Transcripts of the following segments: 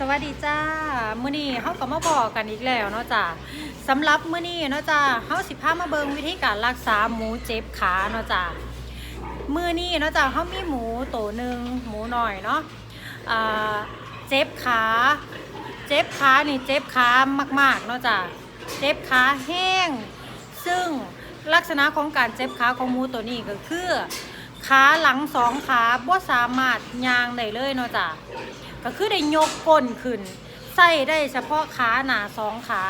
สวัสดีจ้ามื้อนี้เฮาก็มาบอกกันอีกแล้วเนาะจ้าสำหรับมื้อนี้เนาะจ้าเฮาสิพามาเบิงวิธีการรักษาหมูเจ็บขาเนาะจ้ามื้อนี้เนาะจ้าเฮามีหมูตัวหนึ่งหมูหน่อยเนาะอ่าเจ็บขา เจ็บขานี่เจ็บขามากๆเนาะจ้าเจ็บขาแห้ง ซึ่งลักษณะของการเจ็บขาของหมูตัวนี้ก็คือขาหลังสองขาบ่สามารถยางได้เลยเนาะจ้า ก็คือได้ยกก้นขึ้นใส่ได้เฉพาะขาหนาสองขา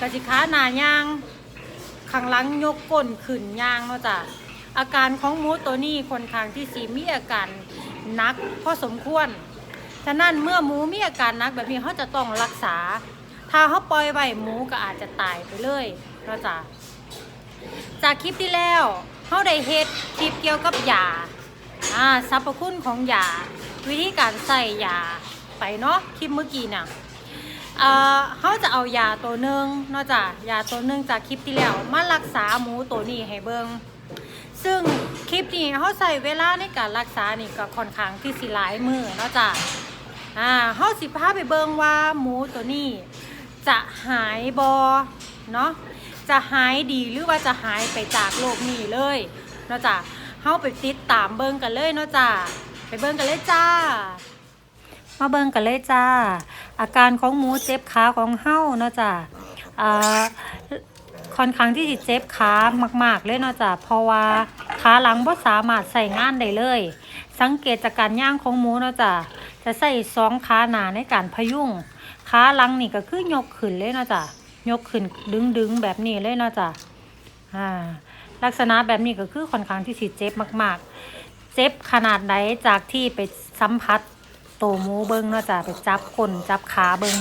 กะสิขาหนาย่างข้างหลังยกก้นขึ้นย่างเนาะจ้ะอาการของหมูตัวนี้คนข้างที่สีมีอาการนักพอสมควรฉะนั้นเมื่อหมูมีอาการนักแบบนี้เขาจะต้องรักษา ถ้าเขาปล่อยไว้หมูก็อาจจะตายไปเลยเนาะจ้ะจากคลิปที่แล้วเขาได้เฮ็ดคลิปเกี่ยวกับยาอ่าสรรพคุณของยา วิธีการใส่ยาไปเนาะคลิปเมื่อกี้น่ะเอ่อเขาจะเอายาตัวหนึ่งเนอกจากยาตัวหนึ่งจากคลิปที่แล้วมารักษาหมูตัวนี้ให้เบิงซึ่งคลิปนี้เขาใส่เวลาในการรักษานี่ก็ค่อนข้างที่สิหลายมือเนอกจากอ่าเขาสิพาไปเบิงว่าหมูตัวนี้จะหายบอเนาะจะหายดีหรือว่าจะหายไปจากโลกนี้เลยเนอกจากเขาไปติดตามเบิงกันเลยเนาะจ้าไป เบิ่งกันเลยจ้า มาเบิ่งกันเลยจ้า อาการของหมูเจ็บขาของเฮาเนาะจ้าค่อนข้างที่สิเจ็บขามาก ๆ เลยเนาะจ้าเพราะว่าขาหลังบ่สามารถใส่งานได้เลย สังเกตจากการย่างของหมูเนาะจ้าจะใส่สองขาหนาในการพยุงขาหลังนี่ก็คือยกขึ้นเลยเนาะจ้ายกขึ้นดึงๆแบบนี้เลยเนาะจ้าอ่าลักษณะแบบนี้ก็คือค่อนข้างที่สิเจ็บมาก ๆ เจ็บขนาดไหนจากที่ไปสัมผัสโตวหมูเบิงเนาะจ้ะไปจับก้นจับขาเบิง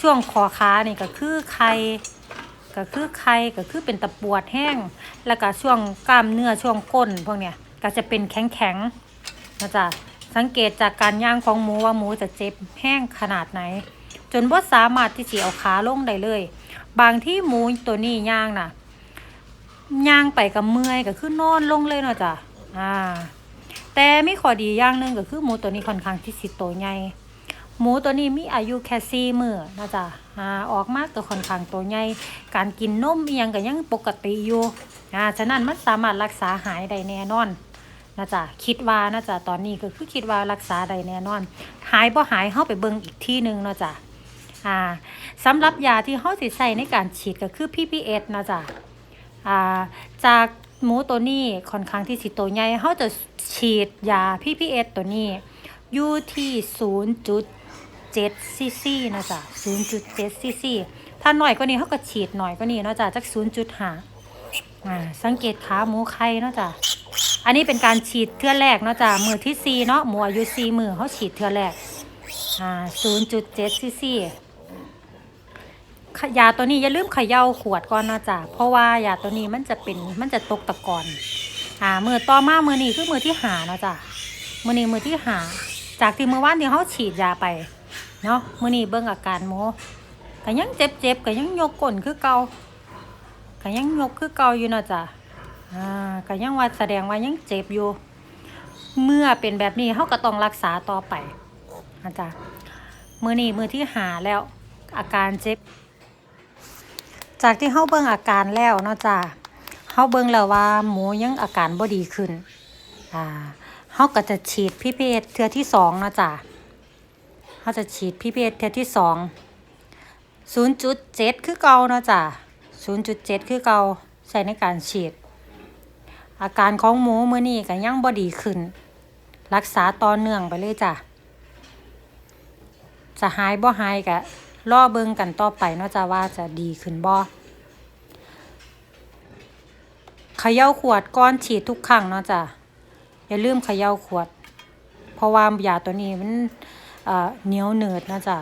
ช่วงคอขานี่ก็คือไข่ก็คือไข่ก็คือเป็นตะปวดแห้ง แล้วก็ช่วงกล้ามเนื้อช่วงก้นพวกเนี้ยก็จะเป็นแข็งแข็งนะจ๊ะสังเกตจากการย่างของหมูว่าหมูจะเจ็บแห้งขนาดไหน จนว่าสามารถที่จะเอาขาลงได้เลย บางที่หมูตัวนี้ย่างน่ะย่างไปกับเมื่อยก็คือนอนลงเลยเนาะจ้ะอ่า แต่มีข้อดีอย่างหนึ่งก็คือหมูตัวนี้ค่อนข้างที่สิโตใหญ่หมูตัวนี้มีอายุแค่สี่มื้อนะจ๊ะอ่าออกมาก็ค่อนข้างตัวใหญ่การกินนมอีหยังก็ยังปกติอยู่อ่าฉะนั้นมันสามารถรักษาหายได้แน่นอนนะจ๊ะคิดว่านะจ๊ะตอนนี้ก็คือคิดว่ารักษาได้แน่นอน หายบ่หายเฮาไปเบิ่งอีกที่หนึงเนาะจ้ะอ่าสำหรับยาที่เฮาสิใช้ในการฉีดก็คือ PPS นะจ๊ะอ่าจาก หมูตัวนี้ค่อนข้างที่สิตัวใหญ่เขาจะฉีดยา PPS ตัวนี้อยู่ที่ 0.7ซีซีนะจ๊ะ0.7ซีซีถ้าหน่อยกว่านี้เขาก็ฉีดหน่อยกว่านี้เนาะจ๊ะจาก 0.5อ่าสังเกตขาหมูไข่เนาะจ๊ะอันนี้เป็นการฉีดเทื่อแรกเนาะจ๊ะมือที่4เนาะหมูอายุ4มือเขาฉีดเทื่อแรกอ่า0.7ซีซี ยาตัวนี้อย่าลืมเขย่าขวดก่อนนะจ๊ะเพราะว่ายาตัวนี้มันจะเป็นมันจะตกตะกอนอ่ามือต่อมามือนี้คือมือที่หานะจ๊ะมือนี้มือที่หา จากที่เมื่อวานที่เขาฉีดยาไปเนาะมือนี้เบิ่งอาการโมก็ยังเจ็บเจ็บก็ยังยกก้นคือเกาก็ยังยกคือเกาอยู่นะจ๊ะอ่าก็ยังว่าแสดงว่ายังเจ็บอยู่ เมื่อเป็นแบบนี้เขาก็ต้องรักษาต่อไปนะจ๊ะมือนี้มือที่หาแล้วอาการเจ็บ จากที่เฮาเบิ่งอาการแล้วเนาะจ้าเฮาเบิ่งแล้วว่าหมูยังอาการบ่ดีขึ้น อ่าเฮาก็จะฉีดพิเพศเทือที่สองเนาะจ้าเฮาจะฉีดพิเพศเทือที่สองศูนย์จุดเจ็ดคือเก่าเนาะจ้าศูนย์จุดเจ็ดคือเก่าใช้ในการฉีด อาการของหมูมื้อนี้ก็ยังบ่ดีขึ้น รักษาต่อเนื่องไปเลยจ้ะจะหายบ่หายก็ รอเบิ่งกันต่อไปเนาะจ้ะว่าจะดีขึ้นบ่เขย่าขวดก้อนฉีดทุกครั้งเนาะจ้ะอย่าลืมเขย่าขวด เพราะว่ายาตัวนี้มันเอ่อเหนียวหนืดนะจ้ะ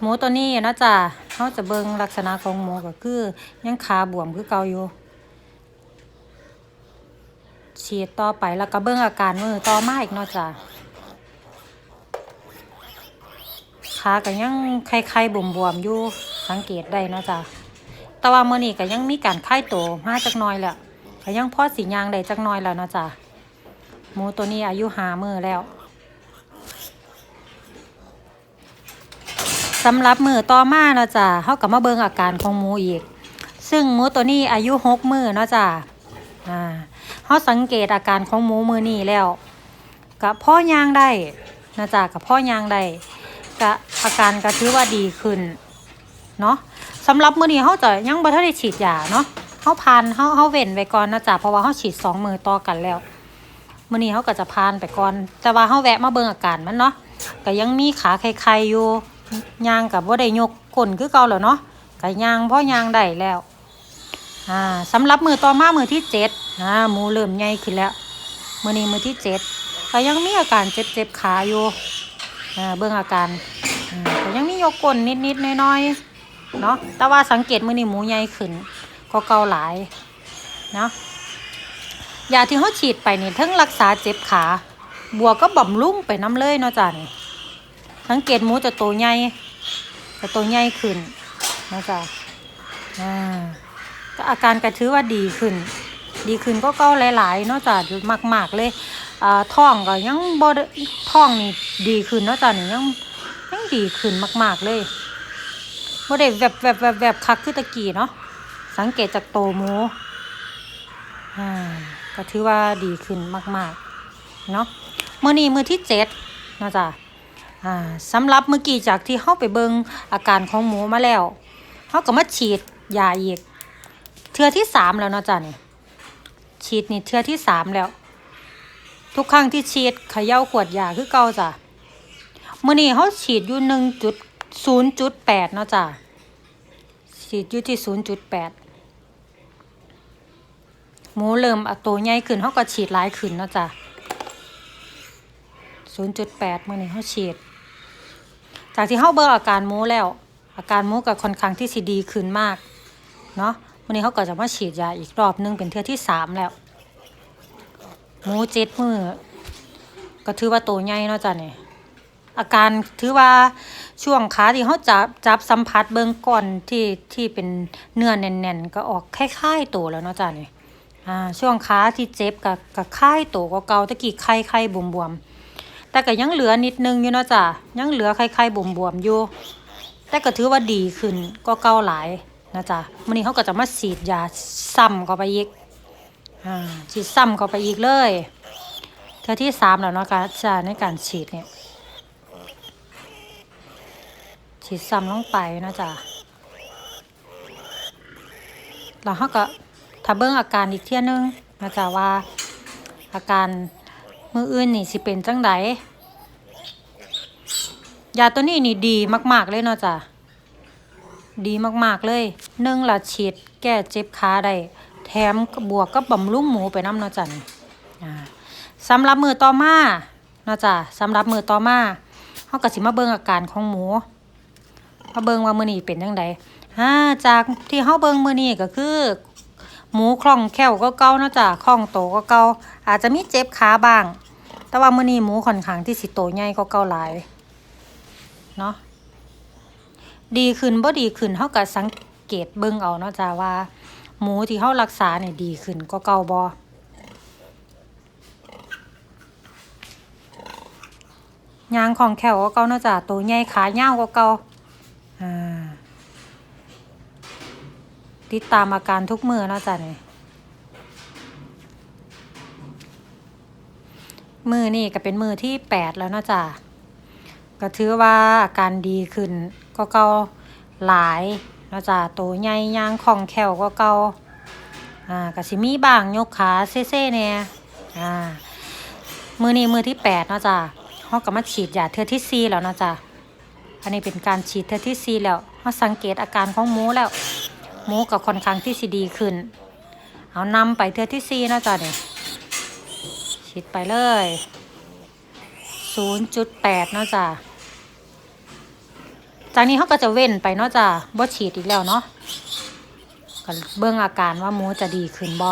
หมูตัวนี้นาะจ้ะเขาจะเบิ่งลักษณะของหมูก็คือ ยังขาบวมคือเกาอยู่ฉีดต่อไปแล้วก็เบิ่งอาการมือต่อมาอีกเนาะจ้ะ ขาก็ยังไข่ไข่บวมๆอยู่สังเกตได้นะจ๊ะแต่ว่าเมื่อนี้ก็ยังมีการไข่โตมาจักน้อยแหละก็ยังพอสียางได้จักน้อยแล้วนะจ๊ะหมูตัวนี้อายุหามือแล้วสำหรับมือต่อมาเนาะจ้ะเขาก็มาเบิ่งอาการของหมูอีก ซึ่งหมูตัวนี้อายุหกมือเนาะจ้ะอ่าเขาสังเกตอาการของหมูมือนี้แล้วกับพ่อยางได้นะจ๊ะกับพ่อยางได้กะ อาการก็ถือว่าดีขึ้นเนาะสำหรับมื้อนี้เฮาจะยังบ่ทันได้ฉีดยาเนาะเฮาพานเฮาเฮาเว้นไว้ก่อนนะจ๊ะเพราะว่าเฮาฉีดสองมือต่อกันแล้วมื้อนี้เฮาก็จะพานไปก่อน แต่ว่าเฮาแวะมาเบิ่งอาการมันเนาะก็ยังมีขาไข้ๆอยู่ย่างกับบ่ได้ยกก้นคือเก่าแล้วเนาะก็ย่างพ่อย่างได้แล้วอ่าสำหรับมือต่อมามือที่เจ็ดอ่าหมูเริ่มใหญ่ขึ้นแล้วมือนี้มือที่เจ็ดก็ยังมีอาการเจ็บเจ็บขาอยู่อ่าเบื้องอาการ ก็ยังมีโยกก้นนิดนิดๆน้อยๆเนาะแต่ว่าสังเกตมือนี้หมูใหญ่ขึ้นก็เกาหลายเนาะยาที่เขาฉีดไปนี่ทั้งรักษาเจ็บขาบัวก็บำรุงไปน้ำเลยเนาะจ้ะนี่สังเกตหมูจะโตใหญ่จะโตใหญ่ขึ้นนะจ๊ะอ่าก็อาการก็ถือว่าดีขึ้น ดีขึ้นก็เก้าหลาย ๆ เนอกจากมาก ๆ เลยอ่าท้องก็ยังบ่ได้ท้องนี่ดีขึ้นเนอกจากนี่ยัง ดีขึ้นมาก ๆ เลยบ่ได้แบบแบบแบบแบบคักคือตะกี้เนาะสังเกตจากโตหมูอ่าก็ถือว่าดีขึ้นมาก ๆ เนาะมื้อนี้มื้อที่เจ็ดนะจ้ะอ่าสำหรับเมื่อกี้จากที่เฮาไปเบิงอาการของหมูมาแล้วเฮาก็มาฉีดยาอีกเทือที่สามแล้วเนาะจ้ะนี่ฉีดนี่เทือที่สามแล้ว ทุกครั้งที่ฉีดเขย่าขวดยาคือเก่าจ้ะ มื่อนี้เขาฉีดอยู่หนึ่งจุดศูนย์จุดแปดเนาะจ้ะฉีดอยู่ที่ศูนย์จุดแปดหมูเริ่มเอาตัวใหญ่ขึ้นเขาก็ฉีดหลายขึ้นเนาะจ้ะศูนย์จุดแปดมื่อนี้เขาฉีด จากที่เขาเบิ่งอาการหมูแล้ว อาการหมูก็ค่อนข้างที่สิดีขึ้นมากเนาะวันนี้เขาก็จะมาฉีดยาอีกรอบนึงเป็นเทือที่สามแล้วหมูเจ็ดมือก็ถือว่าโตใหญ่เนาะจ้ะเนี่ย อาการถือว่าช่วงขาที่เขาจับจับสัมผัสเบื้องก่อนที่ที่เป็นเนื้อแน่นๆ ก็ออกคล้ายๆโตแล้วเนาะจ้ะเนี่ยอ่าช่วงขาที่เจ็บกับกับคล้ายโตก็เกาตะกี้ไข้ไข้บวมๆแต่ก็ยังเหลือนิดนึงอยู่เนาะจ้ะยังเหลือไข้ไข้บวมๆอยู่แต่ก็ถือว่าดีขึ้นก็เกาหลายนะจ๊ะวันนี้เขาก็จะมาฉีดยาซ้ำเข้าไปอีกอ่าฉีดซ้ำเข้าไปอีกเลยเท่าที่สามแล้วเนาะการจะในการฉีดเนี่ย ฉีดซ้ำลงไปนะจ๊ะแล้วเขาก็ถ้าเบิ้งอาการอีกเที่ยนึงนะจ๊ะว่า อาการมืออื่นนี่สิเป็นจังไดยาตัวนี้นี่ดีมาก ๆ เลยเนาะจ้ะ ดีมาก ๆ เลยหนึ่งละฉีดแก้เจ็บขาได้ แถมบวกกับบำรุงหมูไปน้ำเนาะจ้ะนี่อ่าสำหรับมือต่อมาเนาะจ้ะสำหรับมือต่อมาเขาก็สิมาเบิ่งอาการของหมู มาเบิงว่ามือนี้เป็นจังไดอ่าจากที่เฮาเบิงมือนี้ก็คือ หมูคล่องแคล่วก็เก่าเนาะจ้ะคล่องโตก็เก่าอาจจะมีเจ็บขาบ้าง แต่ว่ามือนี้หมูค่อนข้างที่สิโตใหญ่ก็เก่าหลายเนาะดีขึ้นบ่ดีขึ้นเฮาก็สังเกตเบิ่งเอาเนาะจ้าว่า หมูที่เฮารักษาเนี่ยดีขึ้นก็เก่าบ่ยางของแขวก็เก่าเนาะจ้าตัวใหญ่ขายาวก็เก่าอ่า ติดตามอาการทุกมือเนาะจ้านี่มือนี่ก็เป็นมือที่แปดแล้วนะจ้าก็ถือว่าอาการดีขึ้นก็เก่าหลายนะจ้ะตัวใหญ่ย่างคลองแคล่วก็เก่าอ่าก็สิมีบางยกขาเซ่ๆเนี่ยอ่ามือนี้มือที่แปดนะจ้ะเขาก็มาฉีดยาเทือที่สี่แล้วนะจ้ะอันนี้เป็นการฉีดเทือที่สี่แล้วเขาสังเกตอาการของหมูแล้ว หมูกับค่อนข้างที่สิดีขึ้น เอานำไปเทือที่สี่นะจ้ะเนี่ยฉีดไปเลยศูนย์จุดแปดเนาะจ้ะจากนี้เขาก็จะเว้นไปเนาะจ้ะบ่ฉีดอีกแล้วเนาะก็เบิ่งอาการว่าหมูจะดีขึ้นบ่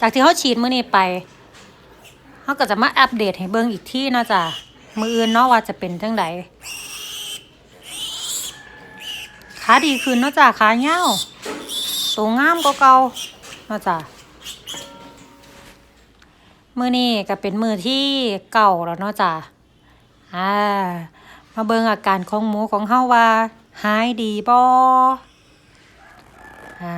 จากที่เขาฉีดมื้อนี้ไปเขาก็จะมาอัปเดตให้เบิ่งอีกที่เนาะจ้ะมืออื่นเนาะว่าจะเป็นจังได ขาดีขึ้นเนาะจ้ะขาเหี่ยวตัวงามกว่าเก่าเนาะจ้ะมือนี้ก็เป็นมือที่เก่าแล้วเนาะจ้ะอ่ามาเบิ่งอาการของหมูของเฮาว่าหายดีบ่อ่า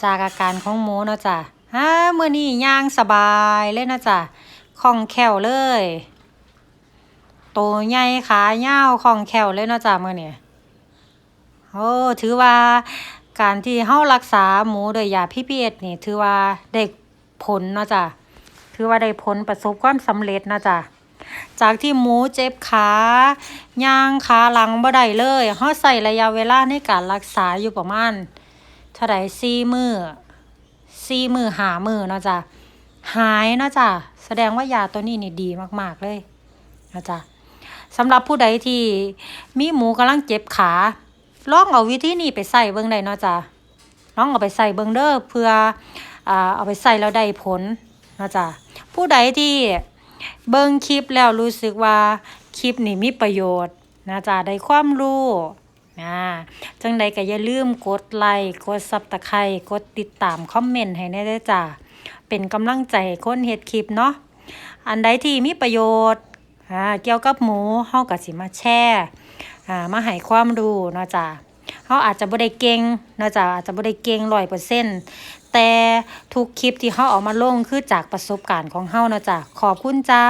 จากอาการของหมูเนาะจ้ะฮ่ามือนี้ย่างสบายเลยนะจ้ะคล่องแคล่วเลยโตใหญ่ขายาคล่องแคล่วเลยเนาะจ้ะมือนี้ โอ้ถือว่าการที่เฮารักษาหมูโดยยา PPS นี่ ถือว่าได้ผลเนาะจ้ะถือว่าได้ผลประสบความสำเร็จนะจ้ะจากที่หมูเจ็บขาย่างขาหลังบ่ได้เลยเฮาใส่ระยะเวลาในการรักษาอยู่ประมาณเท่าใด4มื้อ4มื้อ5มื้อเนาะจ้ะหายเนาะจ้ะแสดงว่ายาตัวนี้นี่ดีมากๆเลยนะจ้ะสำหรับผู้ใดที่มีหมูกำลังเจ็บขา ลองเอาวิธีนี้ไปใส่เบิ่งได้เนาะจ้ะลองเอาไปใส่เบิ่งเด้อเพื่ออ่าเอาไปใส่แล้วได้ผลเนาะจ้ะผู้ใดที่เบิ่งคลิปแล้วรู้สึกว่าคลิปนี้มีประโยชน์นะจ๊ะได้ความรู้นะจังใดก็อย่าลืมกดไลค์กดซับตะไคร้กดติดตามคอมเมนต์ให้แน่เด้จ้ะเป็นกำลังใจคนเฮ็ดคลิปเนาะอันใดที่มีประโยชน์เกี่ยวกับหมูเฮาก็สิมาแชร์อ่ มาให้ความรู้เนาะจ้ะเขาอาจจะบ่ได้เก่งเนาะจ้ะอาจจะบ่ได้เก่งลอยเปอร์เซ็นต์แต่ทุกคลิปที่เขาออกมาลงคือจากประสบการณ์ของเขาเนาะจ้ะขอบคุณจ้า